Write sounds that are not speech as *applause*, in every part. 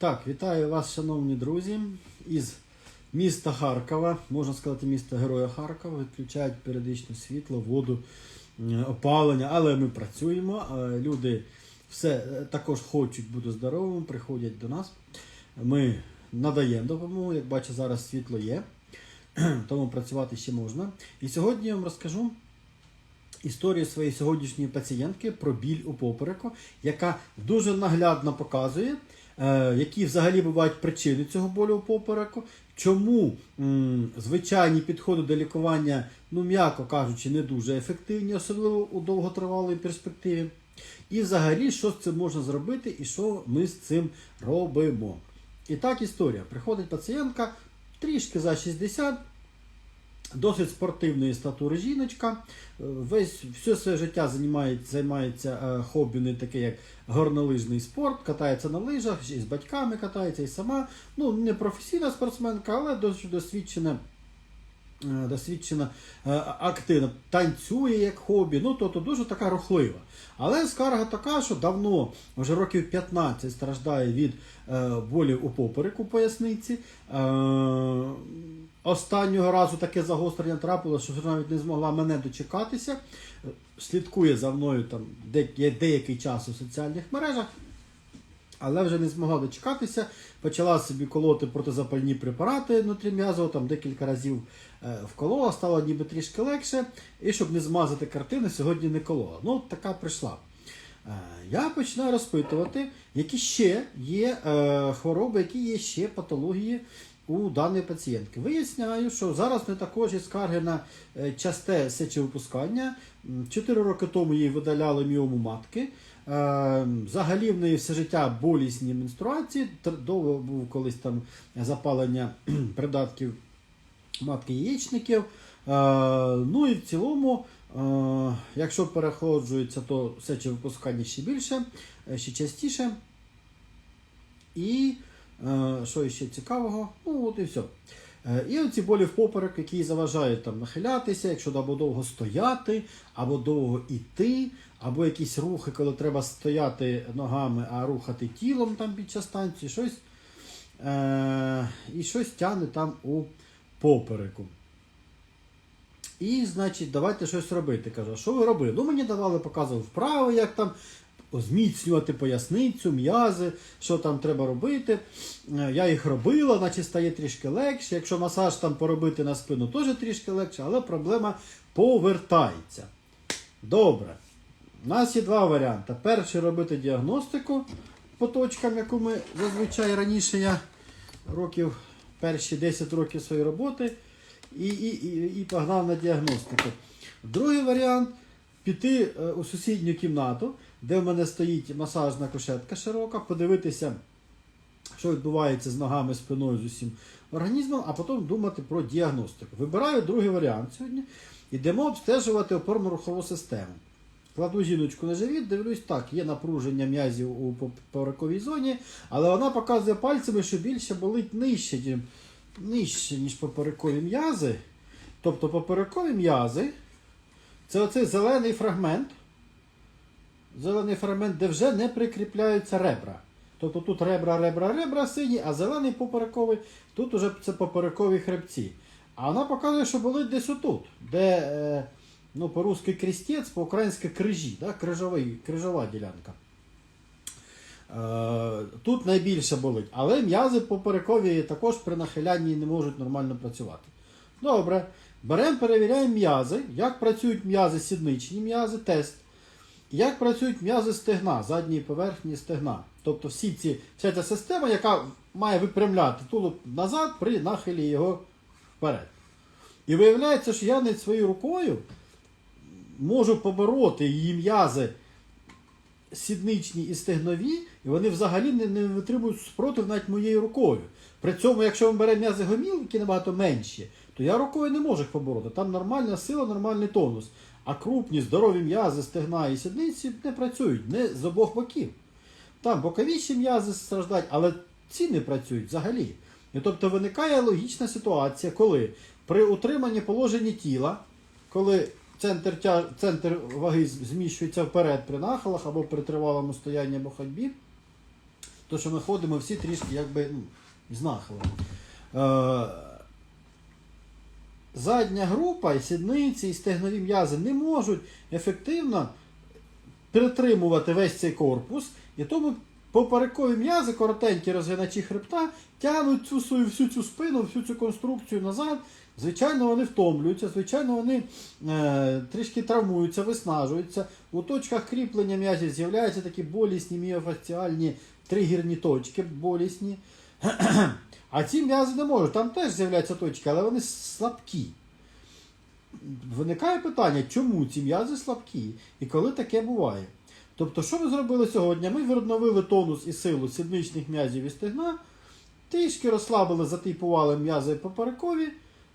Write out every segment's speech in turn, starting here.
Так, вітаю вас, шановні друзі, із міста Харкова, можна сказати, міста Героя Харкова. Відключають періодично світло, воду, опалення, але ми працюємо. Люди все е, також хочуть бути здоровими, приходять до нас. Ми надаємо допомогу, як бачите, зараз світло є, *clears throat* тому працювати ще можна. І сьогодні я вам розкажу історію своєї сьогоднішньої пацієнтки про біль у попереку, яка дуже наглядно показує, які взагалі бувають причини цього болю у попереку, чому звичайні підходи до лікування, ну м'яко кажучи, не дуже ефективні, особливо у довготривалій перспективі. І взагалі, що з цим можна зробити і що ми з цим робимо. І так історія. Приходить пацієнтка трішки за 60, Досить спортивної статури жіночка. Е, Весь все своє життя займається, займається е, хобі, не таке як горнолижний спорт, катається на лижах, і з батьками катається і сама. Ну, не професійна спортсменка, але досить досвідчена. е, Досвідчена активна, танцює як хобі, ну тобто дуже така рухлива. Але скарга така, що давно, вже років 15, страждає від болів у попереку поясниці. Останнього разу таке загострення трапилося, що вона навіть не змогла мене дочекатися. Слідкує за мною там де- деякий час у соціальних мережах, але вже не змогла дочекатися. Почала собі колоти протизапальні препарати внутрім'язово, там декілька разів е, вколола, стало ніби трішки легше. І щоб не змазати картини, сьогодні не колола. Ну, така прийшла. Е, Я починаю розпитувати, які ще є е, хвороби, які є ще патології у даної пацієнтки. Виясняю, що зараз не також є скарги на е, часте сечовипускання. Чотири роки тому їй видаляли міому матки. Е, Взагалі в неї все життя болісні менструації. Довго був колись там запалення *clears throat* придатків матки яєчників. Е, Ну і в цілому, якщо переходжується, то сечовипускання ще більше, ще частіше. І що ще цікавого? Ну от і все. Е, І оці болі в поперек, які заважають там нахилятися, якщо або довго стояти, або довго йти, або якісь рухи, коли треба стояти ногами, а рухати тілом там під час танцю, щось, е, і щось тягне там у попереку. І, значить, давайте щось робити. Кажу, що ви робили? Ну, мені давали, показував вправи, як там зміцнювати поясницю, м'язи, що там треба робити. Е, Я їх робила, наче стає трішки легше. Якщо масаж там поробити на спину, теж трішки легше, але проблема повертається. Добре. У нас є два варіанти. Перший робити діагностику по точкам, яку ми зазвичай раніше я років перші 10 років своєї роботи і, і, і, і погнав на діагностику. Другий варіант піти е, у сусідню кімнату, де в мене стоїть масажна кушетка широка, подивитися, що відбувається з ногами, спиною, з усім організмом, а потім думати про діагностику. Вибираю другий варіант сьогодні. Йдемо обстежувати опорно-рухову систему. Кладу жіночку на живіт, дивлюсь, так, є напруження м'язів у поперековій зоні, але вона показує пальцями, що більше болить нижче, нижче, ніж поперекові м'язи. Тобто поперекові м'язи це оцей зелений фрагмент. Зелений фрагмент, де вже не прикріпляються ребра. Тобто тут ребра, ребра, ребра сині, а зелений поперековий, тут уже це поперекові хребці. А вона показує, що болить десь отут, де е, ну, по-русски крестець, по-українськи крижі, да? крижовий, крижова ділянка. Е, Тут найбільше болить, але м'язи поперекові також при нахилянні не можуть нормально працювати. Добре. Беремо, перевіряємо м'язи, як працюють м'язи сідничні м'язи, тест. Як працюють м'язи стегна, задньої поверхні стегна. Тобто всі ці, вся ця система, яка має випрямляти тулуб назад при нахилі його вперед. І виявляється, що я навіть своєю рукою можу побороти її м'язи сідничні і стегнові, і вони взагалі не, не витримують спротив навіть моєю рукою. При цьому, якщо ми беремо м'язи гоміл, які набагато менші, то я рукою не можу їх побороти. Там нормальна сила, нормальний тонус. А крупні, здорові м'язи, стегна і сідниці не працюють не з обох боків. Там боковіші м'язи страждають, але ці не працюють взагалі. І тобто виникає логічна ситуація, коли при утриманні положення тіла, коли центр, тя... центр ваги зміщується вперед при нахилах або при тривалому стоянні або ходьбі, То, що ми ходимо всі трішки якби ну, з нахилом. Задня група, і сідниці, і стегнові м'язи не можуть ефективно притримувати весь цей корпус, і тому поперекові м'язи, коротенькі розгиначі хребта, тягнуть цю всю цю спину, всю цю конструкцію назад. Звичайно, вони втомлюються, звичайно, вони е, трішки травмуються, виснажуються. У точках кріплення м'язів з'являються такі болісні міофасціальні тригерні точки, болісні. А ці м'язи не можуть. Там теж з'являються точки, але вони слабкі. Виникає питання, чому ці м'язи слабкі і коли таке буває. Тобто, що ми зробили сьогодні? Ми відновили тонус і силу сідничних м'язів і стегна, трішки розслабили, затипували м'язи поперекові.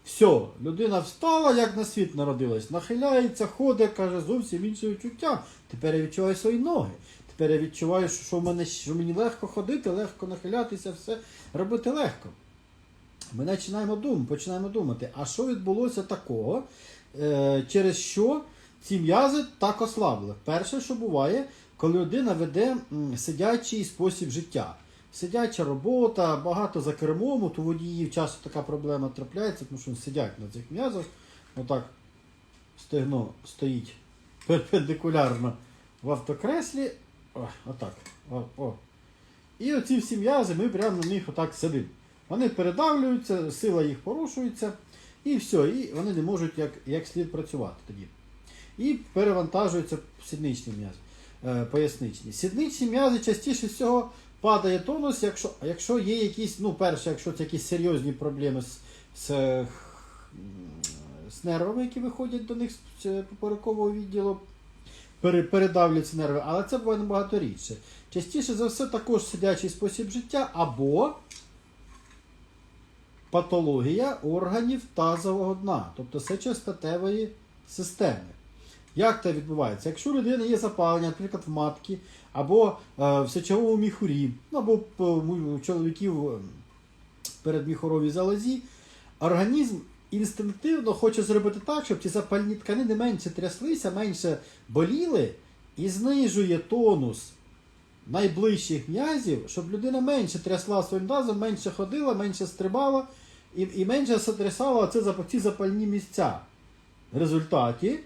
Все, людина встала, як на світ народилась, нахиляється, ходить, каже, зовсім інше відчуття. Тепер я відчуваю свої ноги. Тепер я відчуваю, що, в мене, що мені легко ходити, легко нахилятися, все робити легко. Ми починаємо думати, починаємо думати, а що відбулося такого, е, через що ці м'язи так ослабли. Перше, що буває, коли людина веде сидячий спосіб життя. Сидяча робота, багато за кермом, у водіїв часто така проблема трапляється, тому що вони сидять на цих м'язах. Отак стегно стоїть перпендикулярно в автокреслі. О, отак. О, о. І оці всі м'язи ми прямо на них отак сидимо. Вони передавлюються, сила їх порушується, і все, і вони не можуть як, як слід працювати тоді. І перевантажуються сідничні м'язи, е, поясничні. Сідничні м'язи частіше всього падає тонус, якщо, якщо є якісь, ну, перше, якщо це якісь серйозні проблеми з, з, е, з нервами, які виходять до них з е, поперекового відділу, пере- передавлюються нерви, але це буває набагато рідше. Частіше за все також сидячий спосіб життя або патологія органів тазового дна, тобто сечостатевої системи. Як це відбувається? Якщо у людини є запалення, наприклад, в матці, або е, в сечовому міхурі, або у чоловіків е, передміхоровій залозі, організм інстинктивно хоче зробити так, щоб ці запальні тканини менше тряслися, менше боліли, і знижує тонус найближчих м'язів, щоб людина менше трясла своїм тазом, менше ходила, менше стрибала і, і менше сотрясала ці запальні місця. В результаті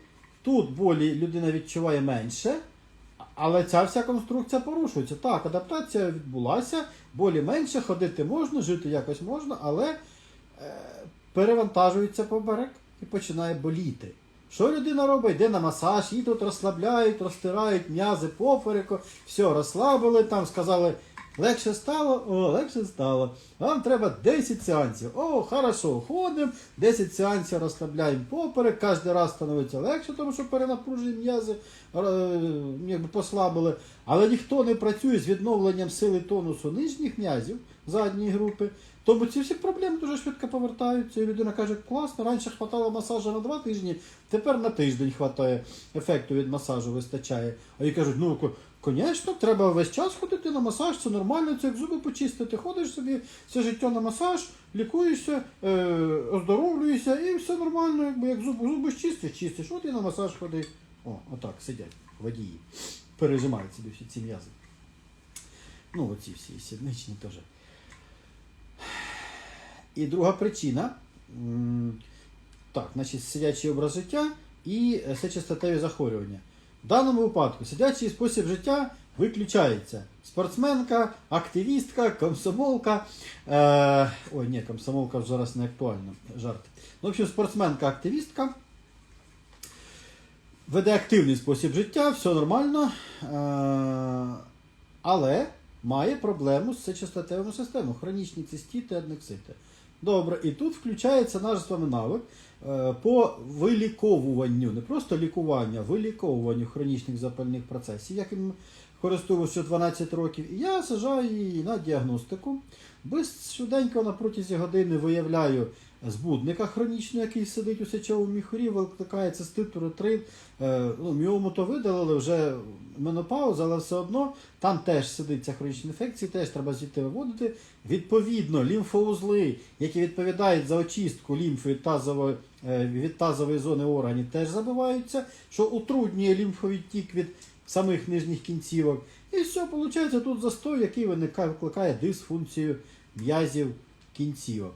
тут болі людина відчуває менше, але ця вся конструкція порушується. Так, адаптація відбулася, болі менше, ходити можна, жити якось можна, але е, перевантажується поперек і починає боліти. Що людина робить? Йде на масаж, її тут розслабляють, розтирають м'язи попереку, все, розслабили, там сказали, легше стало, о, легше стало. Вам треба 10 сеансів. О, хорошо, ходимо, 10 сеансів розслабляємо поперек, кожен раз становиться легше, тому що перенапружені м'язи е, якби послабили. Але ніхто не працює з відновленням сили тонусу нижніх м'язів задньої групи. Тому ці всі проблеми дуже швидко повертаються. І людина каже, класно, раніше хватало масажу на два тижні, тепер на тиждень хватає, ефекту від масажу вистачає. А їй кажуть, ну звісно, треба весь час ходити на масаж, це нормально, це як зуби почистити. Ходиш собі все життя на масаж, лікуєшся, е, оздоровлюєшся і все нормально, якби як зуби, зуби чистиш, чистиш. От і на масаж ходи. О, отак сидять водії. Пережимають собі всі ці м'язи. Ну, оці всі сідничні теж. І друга причина. Так, значить, сидячий образ життя і е, сечостатеві захворювання. В даному випадку сидячий спосіб життя виключається. Спортсменка, активістка, комсомолка. Е, ой, ні, комсомолка зараз не актуальна. Жарт. Ну, в общем, спортсменка, активістка. Веде активний спосіб життя, все нормально. Е, але має проблему з сечостатевою системою, хронічні цистіти, аднексити. Добре, і тут включається наш з вами навик е, по виліковуванню, не просто лікуванню, а виліковуванню хронічних запальних процесів, яким користуюся 12 років. І я сажаю її на діагностику. Без швиденько на протязі години виявляю збудника хронічного, який сидить у сечовому міхурі, викликає цистит, уретрит. Е, ну, міому то видалили, вже менопауза, але все одно там теж сидить ця хронічна інфекція, теж треба звідти виводити. Відповідно, лімфоузли, які відповідають за очистку лімфи від тазової, е, від тазової зони органів, теж забиваються, що утруднює лімфовідтік від самих нижніх кінцівок. І все, виходить, тут застой, який викликає дисфункцію м'язів кінцівок.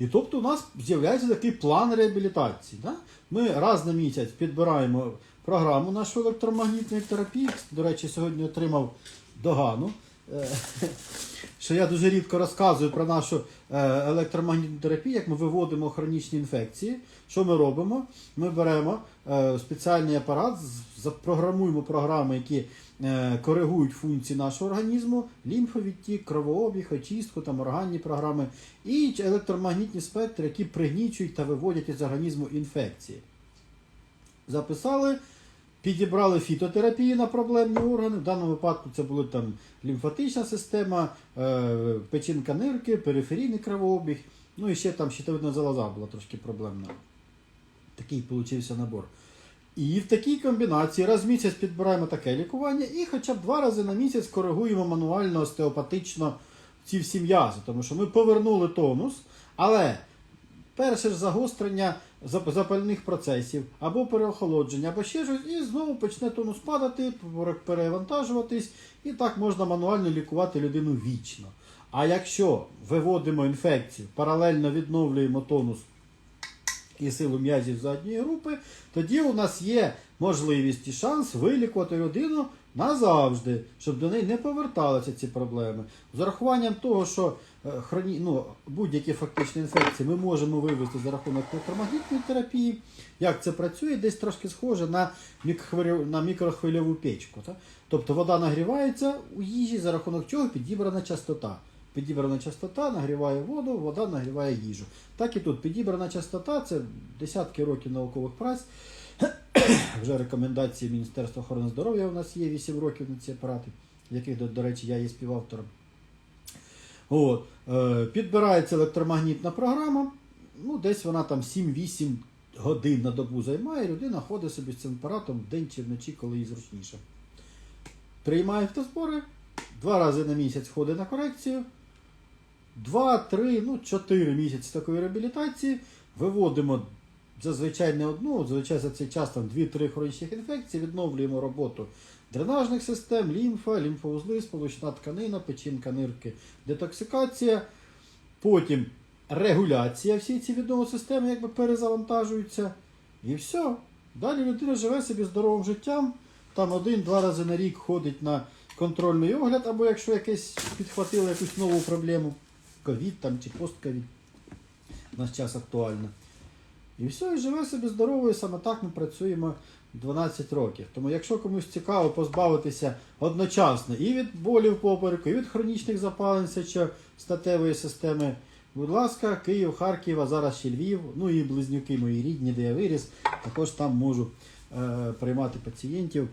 І тобто у нас з'являється такий план реабілітації. Да? Ми раз на місяць підбираємо програму нашу електромагнітної терапії. До речі, сьогодні отримав догану. е, *laughs* Що я дуже рідко розказую про нашу е, електромагнітну терапію, як ми виводимо хронічні інфекції. Що ми робимо? Ми беремо е, спеціальний апарат, запрограмуємо програми, які коригують функції нашого організму, лімфовідтік, кровообіг, очистку, там органні програми, і електромагнітні спектри, які пригнічують та виводять із організму інфекції. Записали, підібрали фітотерапію на проблемні органи. В даному випадку це були там лімфатична система, е, печінка нирки, периферійний кровообіг. Ну і ще там щитовидна залоза була трошки проблемна. Такий получився набор. І в такій комбінації раз в місяць підбираємо таке лікування і хоча б два рази на місяць коригуємо мануально остеопатично ці всі м'язи, тому що ми повернули тонус, але перше ж загострення запальних процесів або переохолодження, або ще щось, і знову почне тонус падати, пере- перевантажуватись, і так можна мануально лікувати людину вічно. А якщо виводимо інфекцію, паралельно відновлюємо тонус і силу м'язів задньої групи, тоді у нас є можливість і шанс вилікувати людину назавжди, щоб до неї не поверталися ці проблеми. З урахуванням того, що е, хроні... ну, будь-які фактичні інфекції ми можемо вивести за рахунок електромагнітної терапії. Як це працює, десь трошки схоже на, на мікрохвильову печку. Так? Тобто вода нагрівається у їжі, за рахунок чого підібрана частота. Підібрана частота нагріває воду, вода нагріває їжу. Так і тут підібрана частота це десятки років наукових праць. *coughs* Вже рекомендації Міністерства охорони здоров'я у нас є 8 років на ці апарати, яких, до, до речі, я є співавтором. От, е, підбирається електромагнітна програма, ну, десь вона там 7-8 годин на добу займає, людина ходить собі з цим апаратом вдень чи вночі, коли їй зручніше. Приймає автозбори, два рази на місяць ходить на корекцію, два, три, ну, чотири місяці такої реабілітації, виводимо зазвичай не одну, зазвичай за цей час там 2-3 хронічних інфекції, відновлюємо роботу дренажних систем, лімфа, лімфоузли, сполучна тканина, печінка, нирки, детоксикація. Потім регуляція, всі ці віднові системи якби перезавантажуються. І все. Далі людина живе собі здоровим життям. Там один-два рази на рік ходить на контрольний огляд, або якщо якесь підхватило якусь нову проблему, ковід там чи постковід. У нас час актуально. І все, і живе собі здоровою, саме так ми працюємо 12 років. Тому якщо комусь цікаво позбавитися одночасно і від болів попереку, і від хронічних запалень статевої системи, будь ласка, Київ, Харків, а зараз ще Львів, ну і близнюки мої рідні, де я виріс, також там можу е, приймати пацієнтів.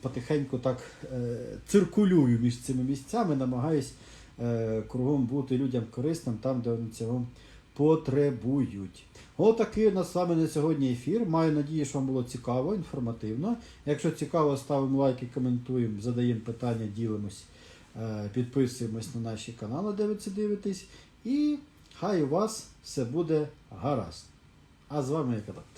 Потихеньку так е, циркулюю між цими місцями, намагаюсь кругом бути людям корисним там, де вони цього потребують. Отакий у нас з вами на сьогодні ефір. Маю надію, що вам було цікаво, інформативно. Якщо цікаво, ставимо лайки, коментуємо, задаємо питання, ділимось, е, підписуємось на наші канали, де ви це дивитесь. І хай у вас все буде гаразд. А з вами я.